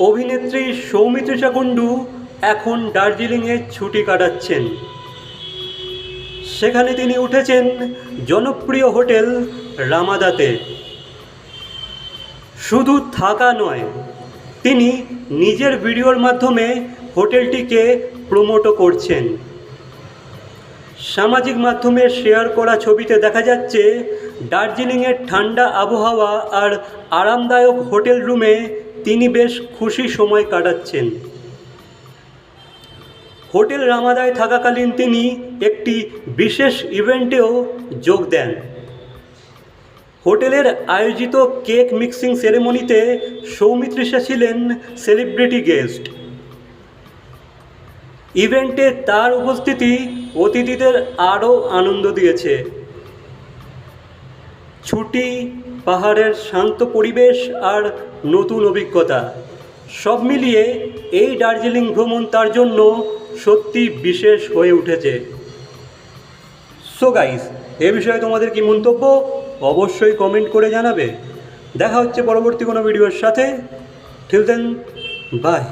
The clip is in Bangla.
অভিনেত্রী সৌমিত্রিষা কুণ্ডু এখন দার্জিলিংয়ে ছুটি কাটাচ্ছেন। সেখানে তিনি উঠেছেন জনপ্রিয় হোটেল রামাদাতে। শুধু থাকা নয়, তিনি নিজের ভিডিওর মাধ্যমে হোটেলটিকে প্রমোটও করছেন। সামাজিক মাধ্যমে শেয়ার করা ছবিতে দেখা যাচ্ছে, দার্জিলিংয়ের ঠান্ডা আবহাওয়া আর আরামদায়ক হোটেল রুমে তিনি বেশ খুশি সময় কাটাচ্ছেন। হোটেল রামাদায় থাকাকালীন তিনি একটি বিশেষ ইভেন্টেও যোগ দেন। হোটেলের আয়োজিত কেক মিক্সিং সেরেমনিতে সৌমিত্রিষা ছিলেন সেলিব্রিটি গেস্ট। ইভেন্টে তার উপস্থিতি অতিথিদের আরও আনন্দ দিয়েছে। ছুটি, পাহাড়ের শান্ত পরিবেশ আর নতুন অভিজ্ঞতা। সব মিলিয়ে এই দার্জিলিং ভ্রমণ তার জন্য সত্যি বিশেষ হয়ে উঠেছে। সো গাইস এ বিষয়ে তোমাদের কি মন্তব্য? অবশ্যই কমেন্ট করে জানাবে। দেখা হচ্ছে পরবর্তী কোনো ভিডিওর সাথে। ঠিক দেন বাই